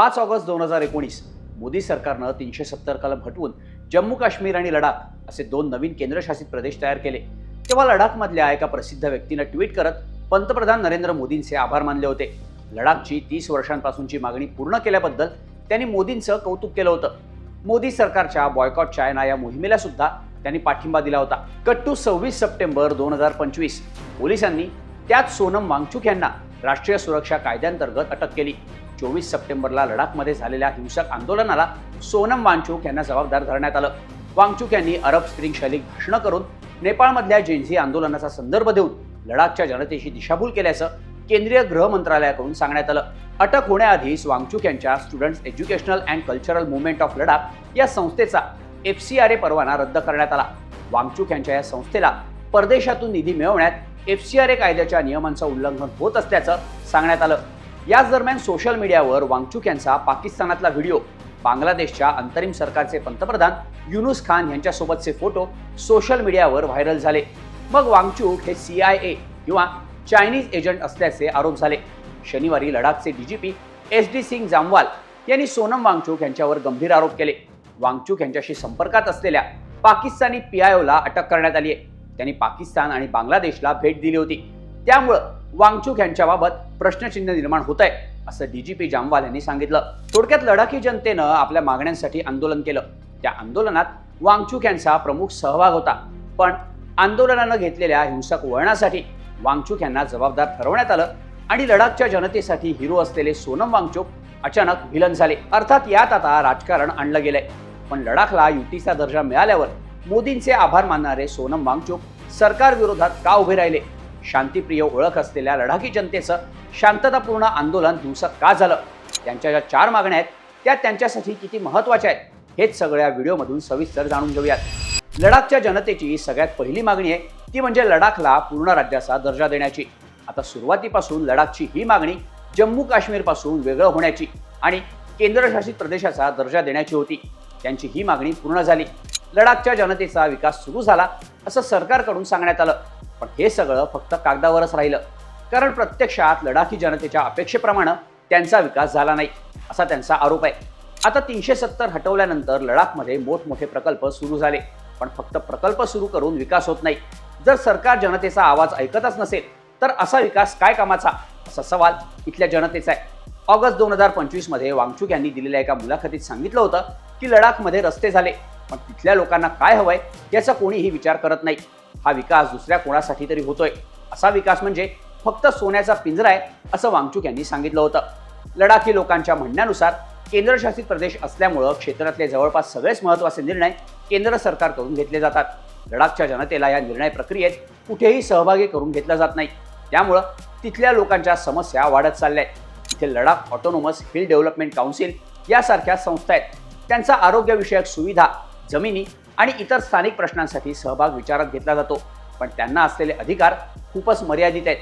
पाच ऑगस्ट दोन हजार एकोणीस. मोदी सरकारनं तीनशे सत्तर कलम हटवून जम्मू काश्मीर आणि लडाख असे दोन नवीन केंद्रशासित प्रदेश तयार केले. तेव्हा लडाखमधल्या एका प्रसिद्ध व्यक्तीनं ट्विट करत पंतप्रधान नरेंद्र मोदींचे आभार मानले होते. लडाखची तीस वर्षांपासूनची मागणी पूर्ण केल्याबद्दल त्यांनी मोदींचं कौतुक केलं होतं. मोदी सरकारच्या बॉयकॉट चायना या मोहिमेला सुद्धा त्यांनी पाठिंबा दिला होता. कट्टू सव्वीस सप्टेंबर दोन हजार पंचवीस. पोलिसांनी त्यात सोनम वांगचुक यांना राष्ट्रीय सुरक्षा कायद्यांतर्गत अटक केली. चोवीस सप्टेंबरला लडाखमध्ये झालेल्या हिंसक आंदोलनाला सोनम वांगचूक यांना जबाबदार धरण्यात आलं. वांगचूक यांनी अरब स्प्रिंग शैलीत भाषणं करून नेपाळमधल्या जेन्झी आंदोलनाचा संदर्भ देऊन लडाखच्या जनतेची दिशाभूल केल्याचं केंद्रीय गृह मंत्रालयाकडून सांगण्यात आलं. अटक होण्याआधीच वांगचूक यांच्या students educational and cultural movement of Ladakh या संस्थेचा एफ सी आर ए परवाना रद्द करण्यात आला. वांगचूक यांच्या या संस्थेला परदेशातून निधी मिळवण्यात एफ सी आर ए कायद्याच्या नियमांचं उल्लंघन होत असल्याचं सांगण्यात आलं. याच दरम्यान सोशल मीडियावर वांगचुक यांचा पाकिस्तानातला व्हिडिओ बांगलादेशच्या अंतरिम सरकारचे पंतप्रधान युनुस खान यांच्यासोबतचे फोटो सोशल मीडियावर व्हायरल झाले. मग वांगचुक हे सी आय ए किंवा चायनीज एजंट असल्याचे आरोप झाले. शनिवारी लडाखचे DGP S D Singh Jamwal यांनी सोनम वांगचुक यांच्यावर गंभीर आरोप केले. वांगचुक यांच्याशी संपर्कात असलेल्या पाकिस्तानी पीआयओला अटक करण्यात आली आहे त्यांनी पाकिस्तान आणि बांगलादेशला भेट दिली होती. त्यामुळं वांगचुक यांच्याबाबत प्रश्नचिन्ह निर्माण होत आहे असं डीजीपी जामवाल यांनी सांगितलं. थोडक्यात लडाखी जनतेनं आपल्या मागण्यांसाठी आंदोलन केलं. त्या आंदोलनात वांगचूक यांचा प्रमुख सहभाग होता. पण आंदोलनानं घेतलेल्या हिंसक वळणासाठी वांगचूक यांना जबाबदार ठरवण्यात आलं आणि लडाखच्या जनतेसाठी हिरो असलेले सोनम वांगचूक अचानक विलन झाले. अर्थात यात आता राजकारण आणलं गेलंय. पण लडाखला युतीचा दर्जा मिळाल्यावर मोदींचे आभार मानणारे सोनम वांगचूक सरकार विरोधात का उभे राहिले? शांतीप्रिय ओळख असलेल्या लडाखी जनतेचं शांततापूर्ण आंदोलन दिवसात का झालं? त्यांच्या ज्या चार मागण्या आहेत त्या त्यांच्यासाठी किती महत्त्वाच्या आहेत हेच सगळ्या व्हिडिओमधून सविस्तर जाणून घेऊयात. लडाखच्या जनतेची सगळ्यात पहिली मागणी आहे ती म्हणजे लडाखला पूर्ण राज्याचा दर्जा देण्याची. आता सुरुवातीपासून लडाखची ही मागणी जम्मू काश्मीरपासून वेगळं होण्याची आणि केंद्रशासित प्रदेशाचा दर्जा देण्याची होती. त्यांची ही मागणी पूर्ण झाली. लडाखच्या जनतेचा विकास सुरू झाला असं सरकारकडून सांगण्यात आलं. पण हे सगळं फक्त कागदावरच राहिलं. कारण प्रत्यक्षात लडाखी जनतेच्या अपेक्षेप्रमाणे त्यांचा विकास झाला नाही असा त्यांचा आरोप आहे. आता तीनशे सत्तर हटवल्यानंतर लडाखमध्ये मोठमोठे प्रकल्प सुरू झाले पण फक्त प्रकल्प सुरू करून विकास होत नाही. जर सरकार जनतेचा आवाज ऐकतच नसेल तर असा विकास काय कामाचा? असा सवाल इथल्या जनतेचा आहे. ऑगस्ट दोन हजार पंचवीसमध्ये वांगचुक यांनी दिलेल्या एका मुलाखतीत सांगितलं होतं की लडाखमध्ये रस्ते झाले पण तिथल्या लोकांना काय हवंय याचा कोणीही विचार करत नाही. हा विकास दुसऱ्या कोणासाठी तरी होतोय. असा विकास म्हणजे फक्त सोन्याचा पिंजरा आहे असं वांगचूक यांनी सांगितलं होतं. लडाखी लोकांच्या म्हणण्यानुसार केंद्रशासित प्रदेश असल्यामुळं क्षेत्रातले जवळपास सगळेच महत्त्वाचे निर्णय केंद्र सरकारकडून घेतले जातात. लडाखच्या जनतेला या निर्णय प्रक्रियेत कुठेही सहभागी करून घेतला जात नाही. त्यामुळं तिथल्या लोकांच्या समस्या वाढत चालल्या आहेत इथे Ladakh autonomous hill development council यासारख्या संस्था आहेत. त्यांचा आरोग्यविषयक सुविधा जमिनी आणि इतर स्थानिक प्रश्नांसाठी सहभाग विचारात घेतला जातो. पण त्यांना असलेले अधिकार खूपच मर्यादित आहेत.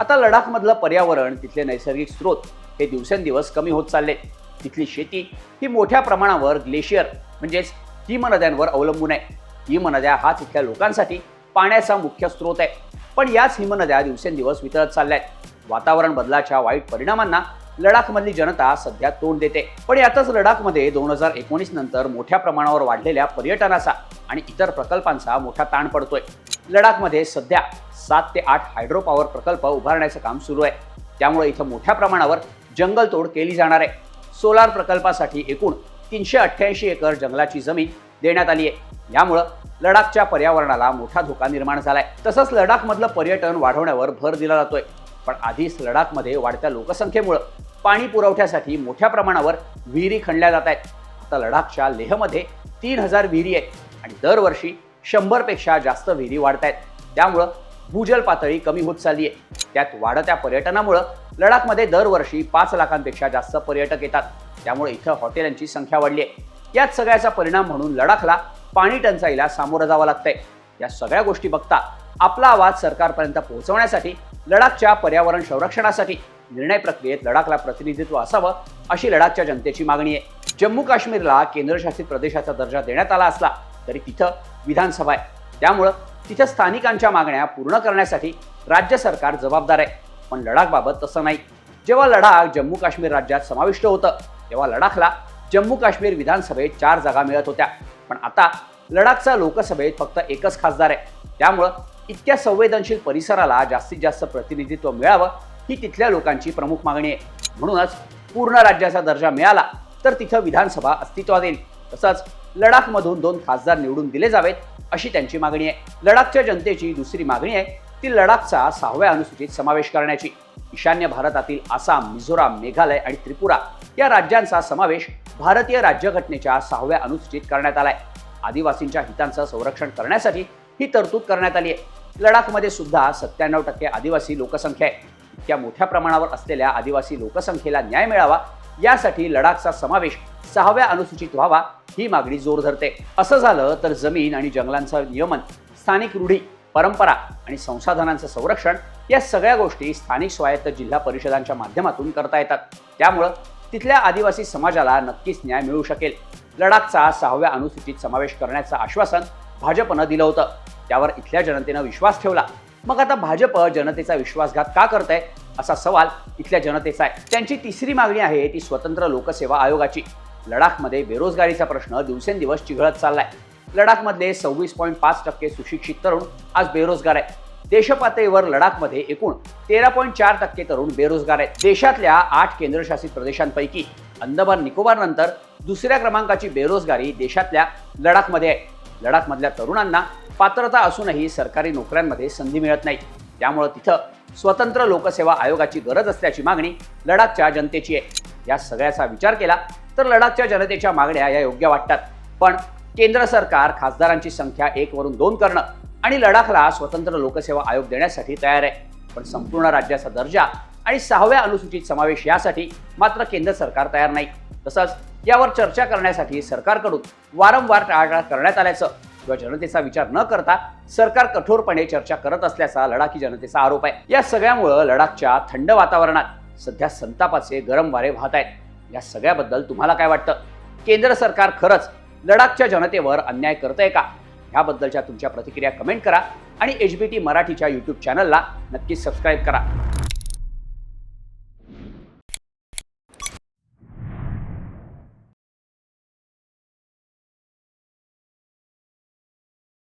आता लडाखमधलं पर्यावरण तिथले नैसर्गिक स्रोत हे दिवसेंदिवस कमी होत चालले. तिथली शेती ही मोठ्या प्रमाणावर ग्लेशियर म्हणजेच हिमनद्यांवर अवलंबून आहे. हिमनद्या हा तिथल्या लोकांसाठी पाण्याचा मुख्य स्रोत आहे. पण याच हिमनद्या दिवसेंदिवस वितळत चालल्या आहेत. वातावरण बदलाच्या वाईट परिणामांना लडाखमधली जनता सध्या तोंड देते. पण यातच लडाखमध्ये दोन हजार एकोणीस नंतर मोठ्या प्रमाणावर वाढलेल्या पर्यटनाचा आणि इतर प्रकल्पांचा मोठा ताण पडतोय. लडाखमध्ये सध्या सात ते आठ हायड्रो पॉवर प्रकल्प उभारण्याचं काम सुरू आहे. त्यामुळे इथं मोठ्या प्रमाणावर जंगलतोड केली जाणार आहे. सोलार प्रकल्पासाठी एकूण तीनशे अठ्ठ्याऐंशी एकर जंगलाची जमीन देण्यात आली आहे. यामुळं लडाखच्या पर्यावरणाला मोठा धोका निर्माण झालाय. तसंच लडाखमधलं पर्यटन वाढवण्यावर भर दिला जातोय. पण आधीच लडाखमध्ये वाढत्या लोकसंख्येमुळं पाणी पुरवठ्यासाठी मोठ्या प्रमाणावर विहिरी खणल्या जात आहेत. आता लडाखच्या लेहमध्ये तीन हजार विहिरी आहेत आणि दरवर्षी शंभरपेक्षा जास्त विहिरी वाढत आहेत. त्यामुळं भूजल पातळी कमी होत चालली आहे. त्यात वाढत्या पर्यटनामुळं लडाखमध्ये दरवर्षी पाच लाखांपेक्षा जास्त पर्यटक येतात. त्यामुळे इथं हॉटेलांची संख्या वाढली आहे. यात सगळ्याचा परिणाम म्हणून लडाखला पाणी टंचाईला सामोरं जावं लागतंय. या सगळ्या गोष्टी बघता आपला आवाज सरकारपर्यंत पोहोचवण्यासाठी लडाखच्या पर्यावरण संरक्षणासाठी निर्णय प्रक्रियेत लडाखला प्रतिनिधित्व असावं अशी लडाखच्या जनतेची मागणी आहे. जम्मू काश्मीरला केंद्रशासित प्रदेशाचा दर्जा देण्यात आला असला तरी तिथं विधानसभा आहे. त्यामुळं तिथं स्थानिकांच्या मागण्या पूर्ण करण्यासाठी राज्य सरकार जबाबदार आहे. पण लडाखबाबत तसं नाही. जेव्हा लडाख जम्मू काश्मीर राज्यात समाविष्ट होतं तेव्हा लडाखला जम्मू काश्मीर विधानसभेत चार जागा मिळत होत्या. पण आता लडाखचा लोकसभेत फक्त एकच खासदार आहे. त्यामुळं इतक्या संवेदनशील परिसराला जास्तीत जास्त प्रतिनिधित्व मिळावं ही तिथल्या लोकांची प्रमुख मागणी आहे. म्हणूनच पूर्ण राज्याचा दर्जा मिळाला तर तिथं विधानसभा अस्तित्वात येईल तसंच लडाखमधून दोन खासदार निवडून दिले जावेत अशी त्यांची मागणी आहे. लडाखच्या जनतेची दुसरी मागणी आहे ती लडाखचा सहाव्या अनुसूचित समावेश करण्याची. ईशान्य भारतातील आसाम मिझोराम मेघालय आणि त्रिपुरा या राज्यांचा समावेश भारतीय राज्यघटनेच्या सहाव्या अनुसूचित करण्यात आलाय. आदिवासींच्या हितांचं संरक्षण करण्यासाठी ही तरतूद करण्यात आली आहे. लडाखमध्ये सुद्धा सत्त्याण्णव टक्के आदिवासी लोकसंख्या आहे. त्या मोठ्या प्रमाणावर असलेल्या आदिवासी लोकसंख्येला न्याय मिळावा यासाठी लडाखचा समावेश सहाव्या अनुसूचित व्हावा ही मागणी जोर धरते. असं झालं तर जमीन आणि जंगलांचं नियमन स्थानिक रूढी परंपरा आणि संसाधनांचं संरक्षण या सगळ्या गोष्टी स्थानिक स्वायत्त जिल्हा परिषदांच्या माध्यमातून करता येतात. त्यामुळं तिथल्या आदिवासी समाजाला नक्कीच न्याय मिळू शकेल. लडाखचा सहाव्या अनुसूचित समावेश करण्याचं आश्वासन भाजपनं दिलं होतं. त्यावर इथल्या जनतेनं विश्वास ठेवला. मग आता भाजप जनतेचा विश्वासघात का करत आहे असा सवाल इथल्या जनतेचा आहे. त्यांची तिसरी मागणी आहे ती स्वतंत्र लोकसेवा आयोगाची. लडाखमध्ये बेरोजगारीचा प्रश्न दिवसेंदिवस चिघळत चाललाय. लडाखमधले सव्वीस पॉईंट पाच टक्के सुशिक्षित तरुण आज बेरोजगार आहेत. देशपातळीवर लडाखमध्ये एकूण तेरा पॉईंट चार टक्के तरुण बेरोजगार आहेत. देशातल्या आठ केंद्रशासित प्रदेशांपैकी अंदमान निकोबार नंतर दुसऱ्या क्रमांकाची बेरोजगारी देशातल्या लडाखमध्ये आहे. लडाखमधल्या तरुणांना पात्रता असूनही सरकारी नोकऱ्यांमध्ये संधी मिळत नाही. त्यामुळं तिथं स्वतंत्र लोकसेवा आयोगाची गरज असल्याची मागणी लडाखच्या जनतेची आहे. या सगळ्याचा विचार केला तर लडाखच्या जनतेच्या मागण्या या योग्य वाटतात. पण केंद्र सरकार खासदारांची संख्या एक वरून दोन करणं आणि लडाखला स्वतंत्र लोकसेवा आयोग देण्यासाठी तयार आहे. पण संपूर्ण राज्याचा दर्जा आणि सहाव्या अनुसूचित समावेश यासाठी मात्र केंद्र सरकार तयार नाही. तसंच यावर चर्चा करण्यासाठी सरकारकडून वारंवार टाळाटाळ करण्यात आल्याचं किंवा जनतेचा विचार न करता सरकार कठोरपणे चर्चा करत असल्याचा लडाखी जनतेचा आरोप आहे. या सगळ्यामुळं लडाखच्या थंड वातावरणात सध्या संतापाचे गरम वारे वाहत आहेत. या सगळ्याबद्दल तुम्हाला काय वाटतं? केंद्र सरकार खरंच लडाखच्या जनतेवर अन्याय करतंय का? ह्याबद्दलच्या तुमच्या प्रतिक्रिया कमेंट करा आणि एच बी टी मराठीच्या यूट्यूब चॅनलला नक्की सबस्क्राईब करा.